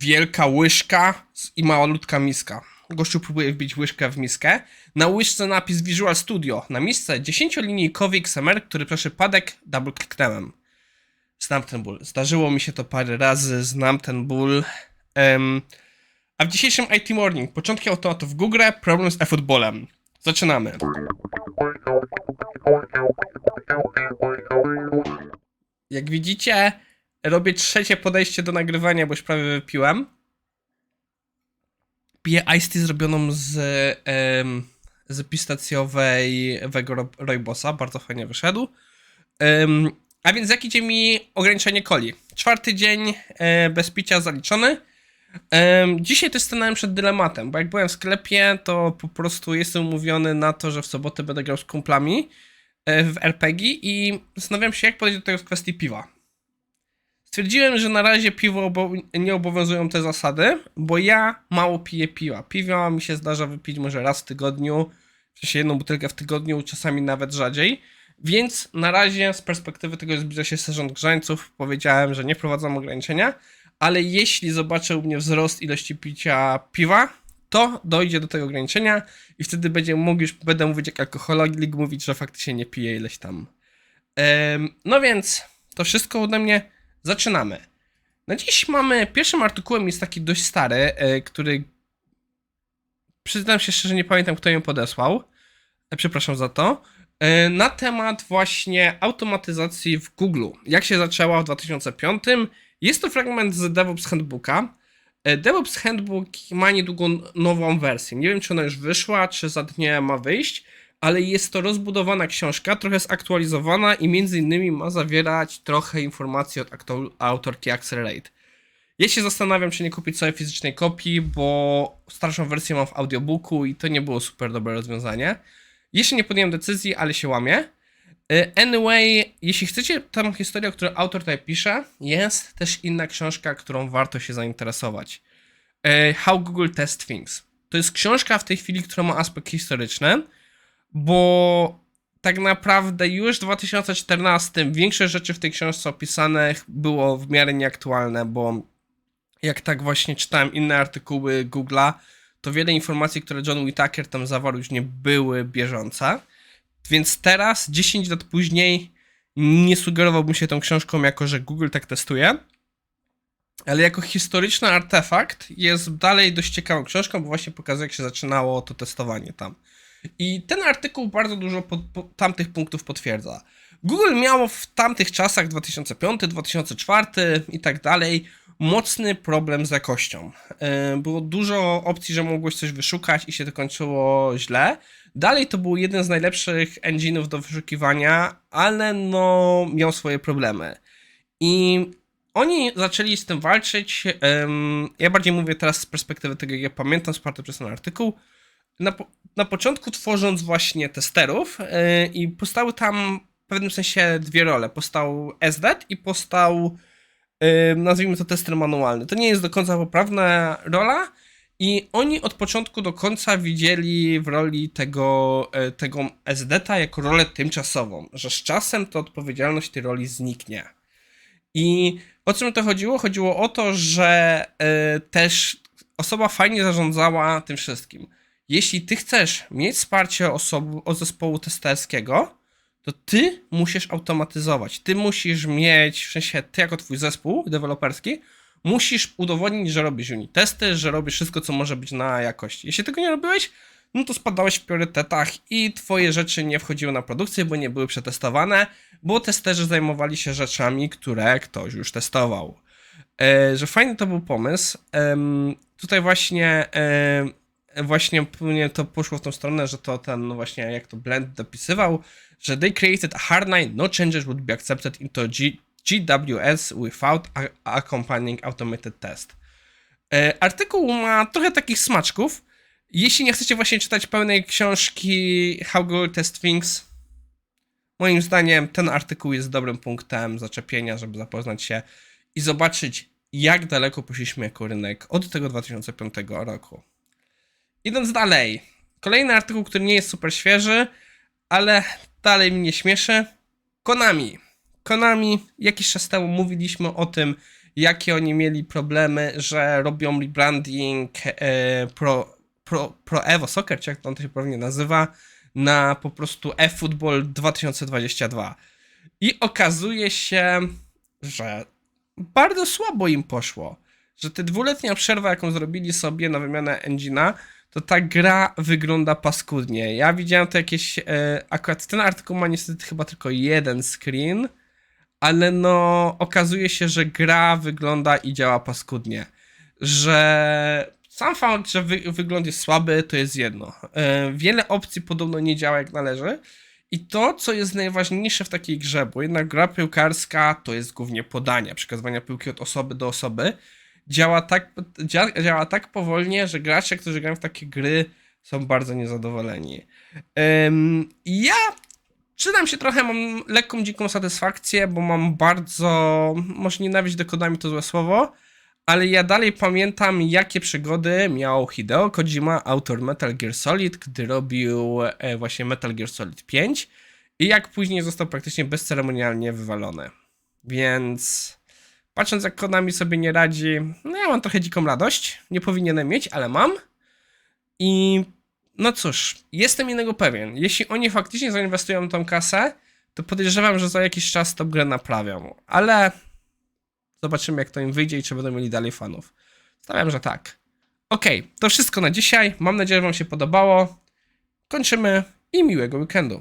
wielka łyżka i malutka miska. Gościu próbuje wbić łyżkę w miskę. Na łyżce napis Visual Studio. Na misce 10-linijkowy XMR, który proszę padek double kliknąłem. Znam ten ból. Zdarzyło mi się to parę razy, znam ten ból. Em, a w dzisiejszym IT Morning początki automatów w Google, problem z e-footballem. Zaczynamy. Jak widzicie, robię trzecie podejście do nagrywania, bo już prawie wypiłem. Piję iced tea zrobioną z, em, z pistacjowego ro- rooibos'a, bardzo fajnie wyszedł. Em, a więc jak idzie mi ograniczenie coli? Czwarty dzień e, bez picia zaliczony. Em, dzisiaj też stanąłem przed dylematem, bo jak byłem w sklepie, to po prostu jestem umówiony na to, że w sobotę będę grał z kumplami e, w RPG i zastanawiam się, jak podejść do tego w kwestii piwa. Stwierdziłem, że na razie piwo obo nie obowiązują te zasady, bo ja mało piję piwa. Piwa mi się zdarza wypić może raz w tygodniu, w sensie jedną butelkę w tygodniu, czasami nawet rzadziej. Więc na razie z perspektywy tego, że zbliża się sezon grzańców, powiedziałem, że nie wprowadzam ograniczenia, ale jeśli zobaczę u mnie wzrost ilości picia piwa, to dojdzie do tego ograniczenia i wtedy będzie mógł już, będę mówić jak alkoholik, mówić, że faktycznie nie piję ileś tam. No więc to wszystko ode mnie. Zaczynamy. Na dziś mamy, pierwszym artykułem jest taki dość stary, e, który przyznam się szczerze, nie pamiętam kto ją podesłał. E, Przepraszam za to. E, Na temat właśnie automatyzacji w Google. Jak się zaczęła w 2005. Jest to fragment z DevOps Handbooka. DevOps Handbook ma niedługo nową wersję. Nie wiem, czy ona już wyszła, czy za dnie ma wyjść, ale jest to rozbudowana książka, trochę zaktualizowana i między innymi ma zawierać trochę informacji od autorki Accelerate. Ja się zastanawiam, czy nie kupić sobie fizycznej kopii, bo starszą wersję mam w audiobooku i to nie było super dobre rozwiązanie. Jeszcze nie podjąłem decyzji, ale się łamię. Y, Anyway, jeśli chcecie tą historię, o której autor tutaj pisze, jest też inna książka, którą warto się zainteresować. Y, How Google Test Things. To jest książka w tej chwili, która ma aspekt historyczny, bo tak naprawdę już w 2014 większość rzeczy w tej książce opisanych było w miarę nieaktualne, bo jak tak właśnie czytałem inne artykuły Google'a, to wiele informacji, które John Whittaker tam zawarł, już nie były bieżące. Więc teraz, 10 lat później, nie sugerowałbym się tą książką jako, że Google tak testuje. Ale jako historyczny artefakt jest dalej dość ciekawą książką, bo właśnie pokazuje, jak się zaczynało to testowanie tam. I ten artykuł bardzo dużo po, po, tamtych punktów potwierdza. Google miało w tamtych czasach, 2005, 2004 i tak dalej, mocny problem z jakością. Yy, Było dużo opcji, że mogłeś coś wyszukać i się to kończyło źle. Dalej to był jeden z najlepszych engine'ów do wyszukiwania, ale no miał swoje problemy. I oni zaczęli z tym walczyć. Ja bardziej mówię teraz z perspektywy tego, jak ja pamiętam, wsparty przez ten artykuł. Na, na początku tworząc właśnie testerów yy, i powstały tam w pewnym sensie dwie role. Powstał SDET i powstał yy, nazwijmy to tester manualny. To nie jest do końca poprawna rola i oni od początku do końca widzieli w roli tego, e, tego SDT jako rolę tymczasową, że z czasem to odpowiedzialność tej roli zniknie. I o czym to chodziło? Chodziło o to, że e, też osoba fajnie zarządzała tym wszystkim. Jeśli ty chcesz mieć wsparcie osoby, od zespołu testerskiego, to ty musisz automatyzować. Ty musisz mieć, w sensie ty jako twój zespół deweloperski, musisz udowodnić, że robisz unit testy, że robisz wszystko, co może być na jakości. Jeśli tego nie robiłeś, no to spadałeś w priorytetach i twoje rzeczy nie wchodziły na produkcję, bo nie były przetestowane, bo testerzy zajmowali się rzeczami, które ktoś już testował. E, że fajny to był pomysł. Em, tutaj właśnie e, właśnie to poszło w tą stronę, że to ten, no właśnie jak to Blend dopisywał, że they created a hard line, no changes would be accepted into G GWS without accompanying automated test. E, artykuł ma trochę takich smaczków. Jeśli nie chcecie właśnie czytać pełnej książki How Google Test Things, moim zdaniem ten artykuł jest dobrym punktem zaczepienia, żeby zapoznać się i zobaczyć, jak daleko poszliśmy jako rynek od tego 2005 roku. Idąc dalej, kolejny artykuł, który nie jest super świeży, ale dalej mnie śmieszy. Konami. Konami, jakiś czas temu mówiliśmy o tym, jakie oni mieli problemy, że robią rebranding e, pro, pro, pro Evo Soccer, czy jak to on to się pewnie nazywa, na po prostu eFootball 2022. I okazuje się, że bardzo słabo im poszło. Że ta dwuletnia przerwa, jaką zrobili sobie na wymianę engine'a, to ta gra wygląda paskudnie. Ja widziałem to jakieś. E, akurat ten artykuł ma niestety chyba tylko jeden screen, ale no okazuje się, że gra wygląda i działa paskudnie. Że sam fakt, że wy, wygląd jest słaby, to jest jedno. E, wiele opcji podobno nie działa jak należy. I to, co jest najważniejsze w takiej grze, bo jednak gra piłkarska to jest głównie podanie, przekazywania piłki od osoby do osoby, działa tak, dzia, działa tak powolnie, że gracze, którzy grają w takie gry, są bardzo niezadowoleni. Ym, ja Przydam się trochę, mam lekką, dziką satysfakcję, bo mam bardzo, może nienawiść do kodami to złe słowo, ale ja dalej pamiętam, jakie przygody miał Hideo Kojima, autor Metal Gear Solid, gdy robił e, właśnie Metal Gear Solid 5 i jak później został praktycznie bezceremonialnie wywalony. Więc patrząc jak Konami sobie nie radzi, no ja mam trochę dziką radość, nie powinienem mieć, ale mam. I no cóż, jestem innego pewien. Jeśli oni faktycznie zainwestują tą kasę, to podejrzewam, że za jakiś czas tą grę naprawią. Ale zobaczymy, jak to im wyjdzie i czy będą mieli dalej fanów. Stawiam, że tak. Okej, to wszystko na dzisiaj. Mam nadzieję, że Wam się podobało. Kończymy i miłego weekendu.